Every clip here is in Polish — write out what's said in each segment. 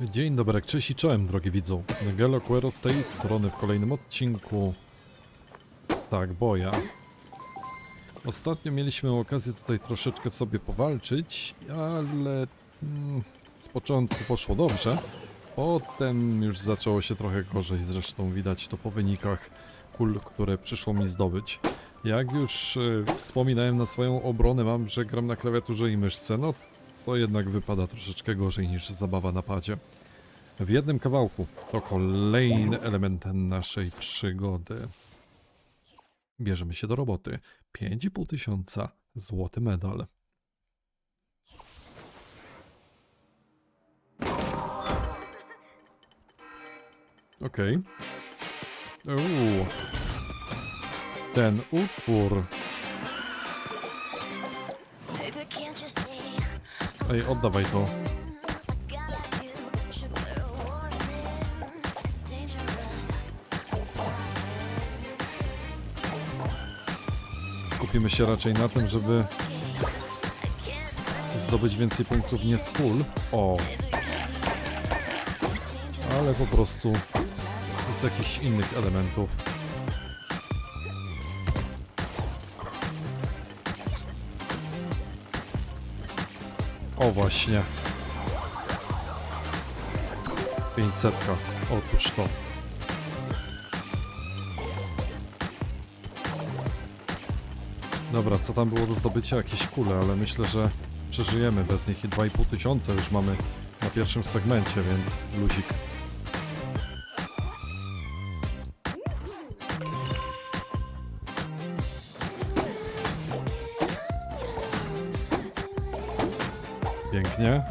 Dzień dobry, cześć i czołem, drogi widzą. Gelo Quero z tej strony w kolejnym odcinku. Tak, boja. Ostatnio mieliśmy okazję tutaj troszeczkę sobie powalczyć, ale mm, z początku poszło dobrze. Potem już zaczęło się trochę gorzej, zresztą widać to po wynikach kul, które przyszło mi zdobyć. Jak już e, wspominałem na swoją obronę, mam, że gram na klawiaturze i myszce, no to jednak wypada troszeczkę gorzej niż zabawa na padzie. W jednym kawałku to kolejny element naszej przygody. Bierzemy się do roboty. 5,5 tysiąca, złoty medal. Okej. Uuu. Ten utwór. Ej, oddawaj to. Skupimy się raczej na tym, żeby zdobyć więcej punktów nie z kul. O, ale po prostu z jakichś innych elementów. O właśnie. 500. Otóż to. Dobra, co tam było do zdobycia? Jakieś kule, ale myślę, że przeżyjemy bez nich i 2,5 tysiąca już mamy na pierwszym segmencie, więc luzik. Pięknie.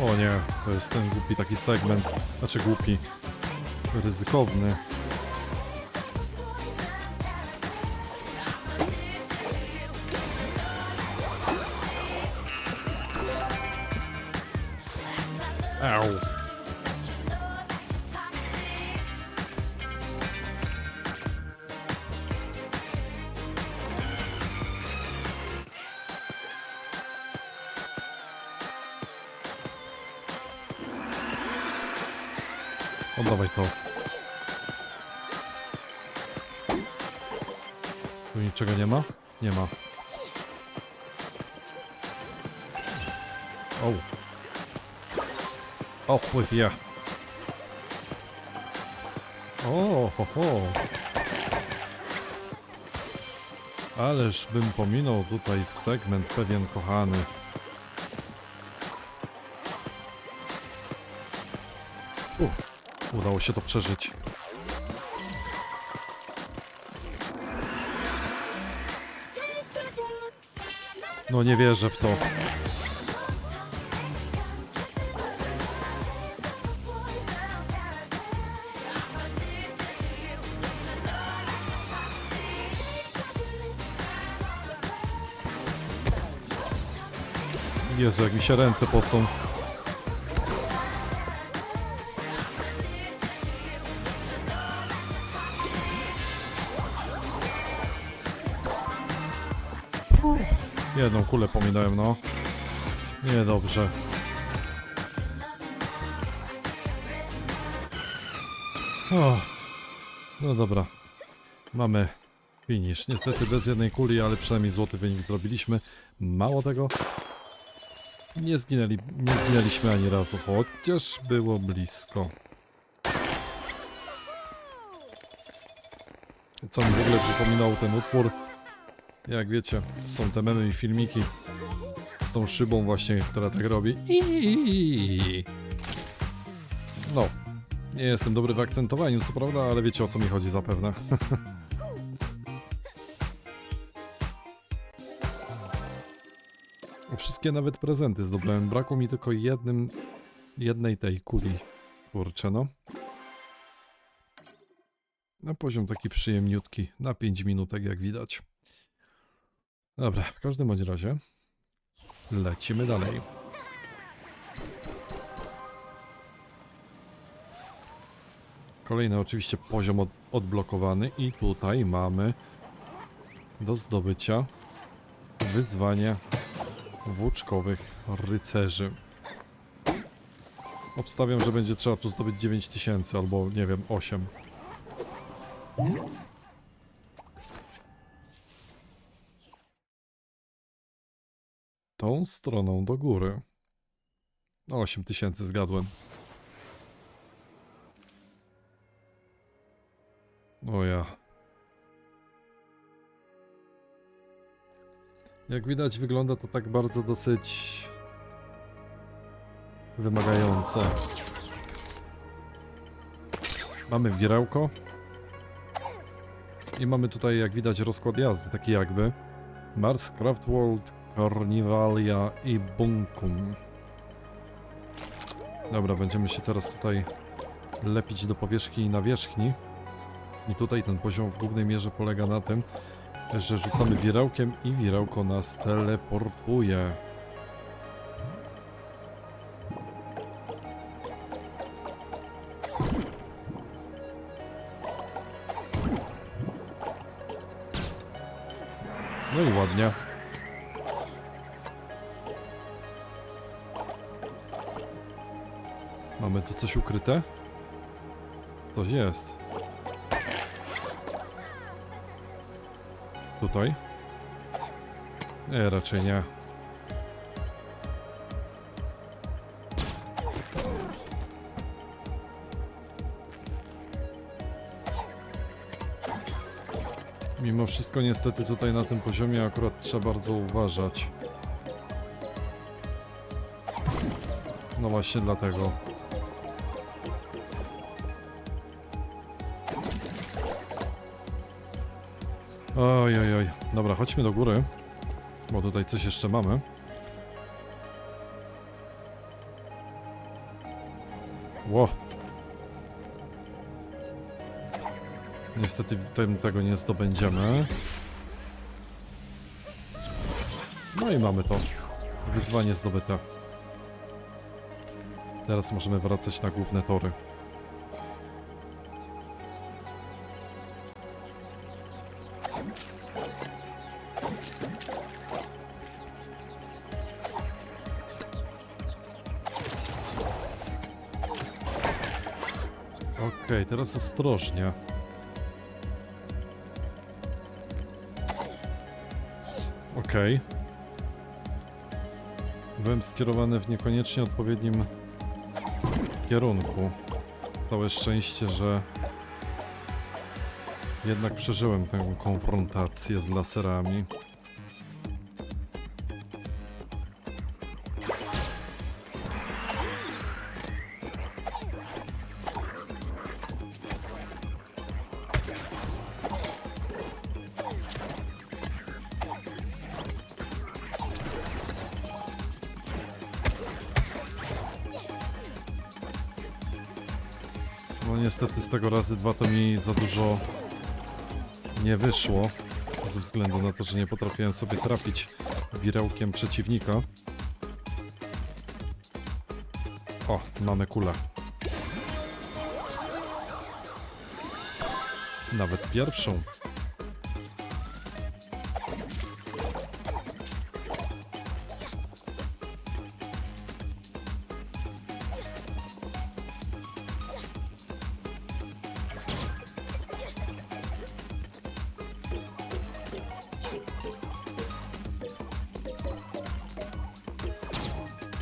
O nie, to jest ten głupi taki segment, znaczy głupi, ryzykowny. Au. Oddawaj to. Tu niczego nie ma? Nie ma. O. O, pływ ja. O, ho, ho. Ależ bym pominął tutaj segment pewien kochany. Udało się to przeżyć. No nie wierzę w to. Jezu, jak mi się ręce pocą. Jedną kulę pominąłem, no. Niedobrze. O, no dobra. Mamy finish. Niestety bez jednej kuli, ale przynajmniej złoty wynik zrobiliśmy. Mało tego. Nie, zginęli, nie zginęliśmy ani razu, chociaż było blisko. Co mi w ogóle przypominał ten utwór? Jak wiecie, są te memy i filmiki z tą szybą właśnie, która tak robi. No, nie jestem dobry w akcentowaniu, co prawda, ale wiecie o co mi chodzi zapewne. Wszystkie nawet prezenty zdobyłem. Brakło mi tylko jednym, jednej tej kuli. Kurczę, no. Na poziom taki przyjemniutki, na 5 minutek jak widać. Dobra, w każdym bądź razie lecimy dalej. Kolejny oczywiście poziom od, odblokowany i tutaj mamy do zdobycia wyzwanie włóczkowych rycerzy. Obstawiam, że będzie trzeba tu zdobyć 9000 albo nie wiem 8. Tą stroną do góry. 8000 zgadłem. O ja. Jak widać wygląda to tak bardzo dosyć wymagające. Mamy wierełko. I mamy tutaj jak widać rozkład jazdy, taki jakby. Mars, Craftworld, Carnivalia i Bunkum. Dobra, będziemy się teraz tutaj lepić do powierzchni i nawierzchni. I tutaj ten poziom w głównej mierze polega na tym, że rzucamy wirełkiem i wirełko nas teleportuje. No i ładnie. Mamy tu coś ukryte? Coś jest. Tutaj? Nie, raczej nie. Mimo wszystko niestety tutaj na tym poziomie akurat trzeba bardzo uważać. No właśnie dlatego. Oj, oj, oj. Dobra, chodźmy do góry. Bo tutaj coś jeszcze mamy. Ło. Niestety tego nie zdobędziemy. No i mamy to. Wyzwanie zdobyte. Teraz możemy wracać na główne tory. Teraz ostrożnie. Okej. Byłem skierowany w niekoniecznie odpowiednim kierunku. Całe szczęście, że jednak przeżyłem tę konfrontację z laserami. Niestety z tego razy dwa to mi za dużo nie wyszło. Ze względu na to, że nie potrafiłem sobie trafić wirełkiem przeciwnika. O, mamy kulę. Nawet pierwszą.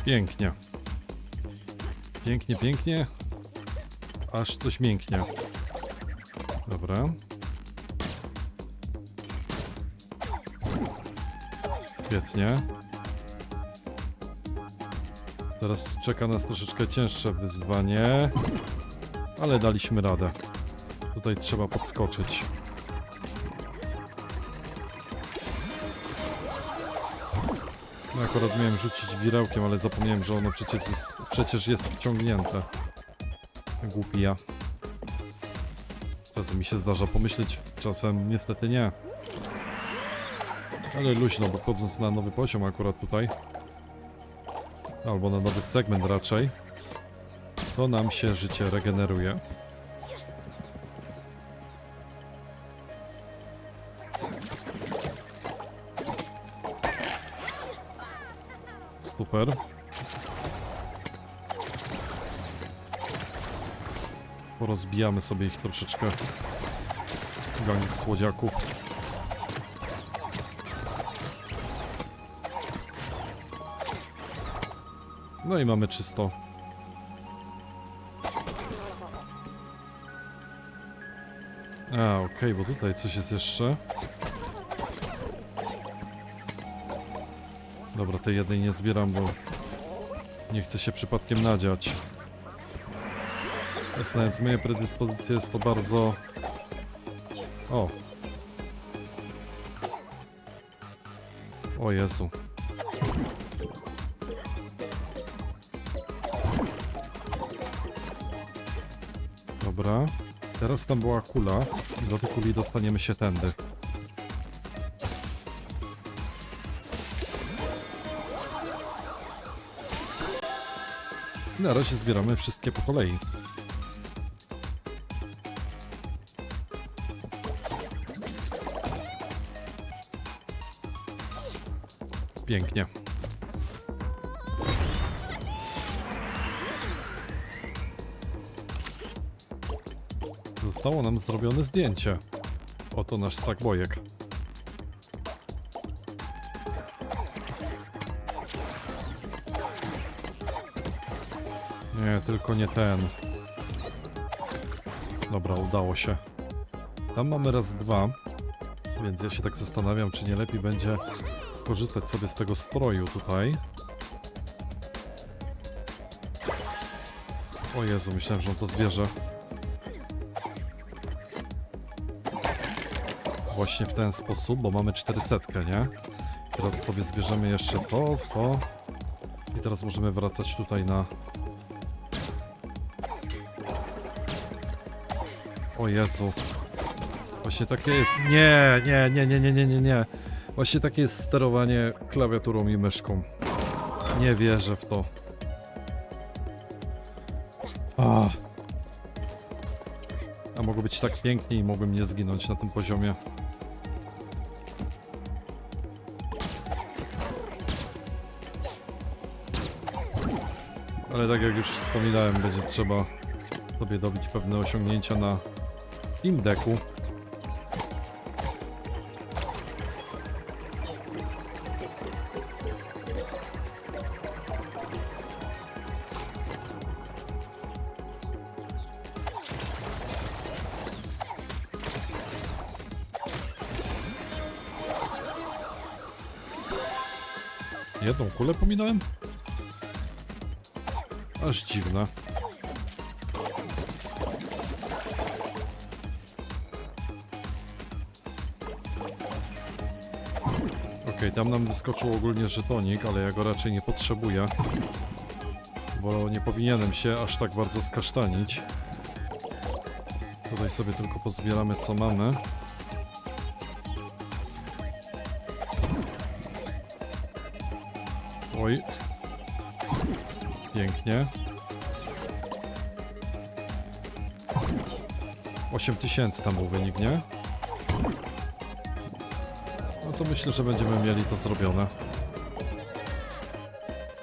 Pięknie. Pięknie, pięknie. Aż coś mięknie. Dobra. Świetnie. Teraz czeka nas troszeczkę cięższe wyzwanie. Ale daliśmy radę. Tutaj trzeba podskoczyć. No akurat miałem rzucić wirełkiem, ale zapomniałem, że ono przecież jest, przecież jest wciągnięte. Głupi ja. Czasem mi się zdarza pomyśleć, czasem niestety nie. Ale luźno, bo wchodząc na nowy poziom akurat tutaj, albo na nowy segment raczej, to nam się życie regeneruje. Super. Porozbijamy sobie ich troszeczkę. Gang słodziaków. No i mamy czysto. A, okej, bo tutaj coś jest jeszcze. Dobra, tej jednej nie zbieram, bo nie chcę się przypadkiem nadziać. Znając moje predyspozycje jest to bardzo... O! O Jezu. Dobra. Teraz tam była kula do tej kuli dostaniemy się tędy. Na razie zbieramy wszystkie po kolei. Pięknie. Zostało nam zrobione zdjęcie. Oto nasz sakbojek. Nie, tylko nie ten. Dobra, udało się. Tam mamy raz dwa, więc ja się tak zastanawiam, czy nie lepiej będzie skorzystać sobie z tego stroju tutaj. O Jezu, myślałem, że on to zbierze. Właśnie w ten sposób, bo mamy 400, nie? Teraz sobie zbierzemy jeszcze to, to. I teraz możemy wracać tutaj na... O Jezu. Właśnie takie jest... Nie, nie, nie, nie, nie, nie, nie, nie. Właśnie takie jest sterowanie klawiaturą i myszką. Nie wierzę w to. Ah. A mogło być tak pięknie i mogłem nie zginąć na tym poziomie. Ale tak jak już wspominałem, będzie trzeba sobie dobić pewne osiągnięcia na Steam Decku. Jedną kulę pominąłem? Aż dziwne. Tam nam wyskoczył ogólnie żetonik, ale ja go raczej nie potrzebuję. Bo nie powinienem się aż tak bardzo skasztanić. Tutaj sobie tylko pozbieramy co mamy. Oj. Pięknie. 8000 tam był wynik, nie? To myślę, że będziemy mieli to zrobione.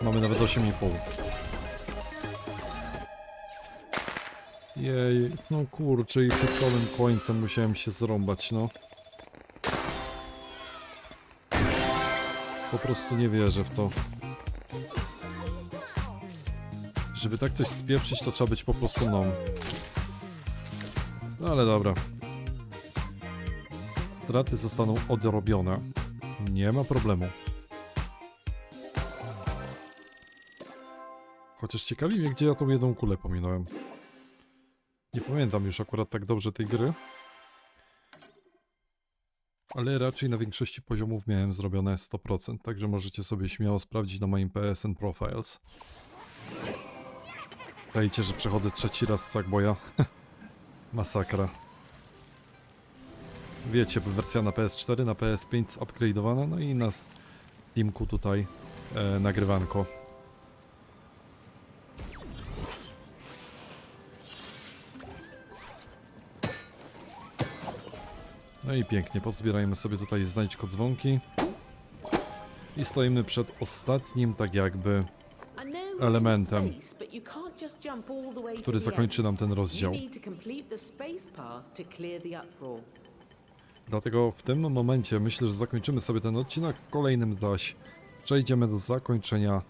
Mamy nawet 8,5. Jej, no kurczę i przed całym końcem musiałem się zrąbać, no. Po prostu nie wierzę w to. Żeby tak coś spieprzyć, to trzeba być po prostu no. No ale dobra. Straty zostaną odrobione. Nie ma problemu. Chociaż ciekawi mnie, gdzie ja tą jedną kulę pominąłem. Nie pamiętam już akurat tak dobrze tej gry. Ale raczej na większości poziomów miałem zrobione 100%, także możecie sobie śmiało sprawdzić na moim PSN Profiles. Czajcie, że przechodzę trzeci raz z Sackboya. Masakra. Wiecie, wersja na PS4, na PS5 upgrade'owana, no i na Steamku tutaj e, nagrywanko. No i pięknie, pozbierajmy sobie tutaj znajdź kod dzwonki. I stoimy przed ostatnim, tak jakby, elementem, który zakończy nam ten rozdział. Dlatego w tym momencie myślę, że zakończymy sobie ten odcinek, w kolejnym zaś przejdziemy do zakończenia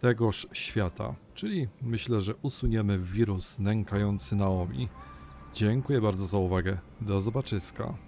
tegoż świata. Czyli myślę, że usuniemy wirus nękający Naomi. Dziękuję bardzo za uwagę. Do zobaczyska.